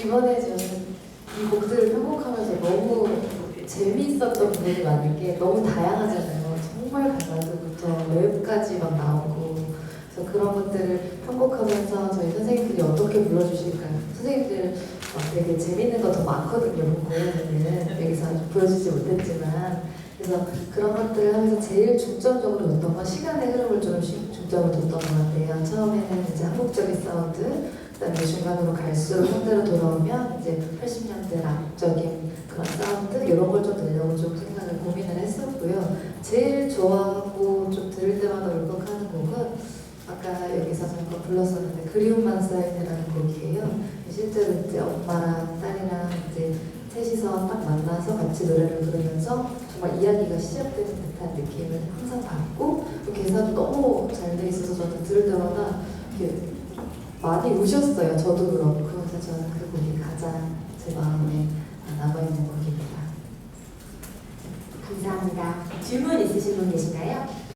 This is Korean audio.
이번에 저는 이 곡들을 편곡하면서 너무 재미있었던 부분이 많은 게 너무 다양하잖아요. 정말 발라드부터 랩까지 막 나오고 그래서 그런 것들을 편곡하면서 저희 선생님들이 어떻게 불러주실까요? 선생님들 막 되게 재밌는 거 더 많거든요. 본 공연에는 여기서 보여주지 못했지만 그래서 그런 것들을 하면서 제일 중점적으로 뒀던 건 시간의 흐름을 좀 시- 중점을 뒀던 것 같아요. 처음에는 이제 한국적인 사운드, 그다음에 중간으로 갈수록 현대로 돌아오면 이제 80년대 락적인 그런 사운드 이런 걸 좀 내려고 좀 생각을 고민을 했었고요. 제일 좋아하고 좀 들을 때마다 울컥하는 곡은 아까 여기서 잠깐 불렀었는데 그리움만 쌓이네라는 곡이에요. 실제로 이제 엄마랑 딸이랑 이제 셋이서 딱 만나서 같이 노래를 부르면서 정말 이야기가 시작되는 듯한 느낌을 항상 받고 또 개사도 너무 잘 돼 있어서 저는 들을 때마다 이렇게 많이 우셨어요. 저도 그렇고 그래서 저는 그 곡이 가장 제 마음에 남아 있는 곡입니다. 감사합니다. 질문 있으신 분 계신가요?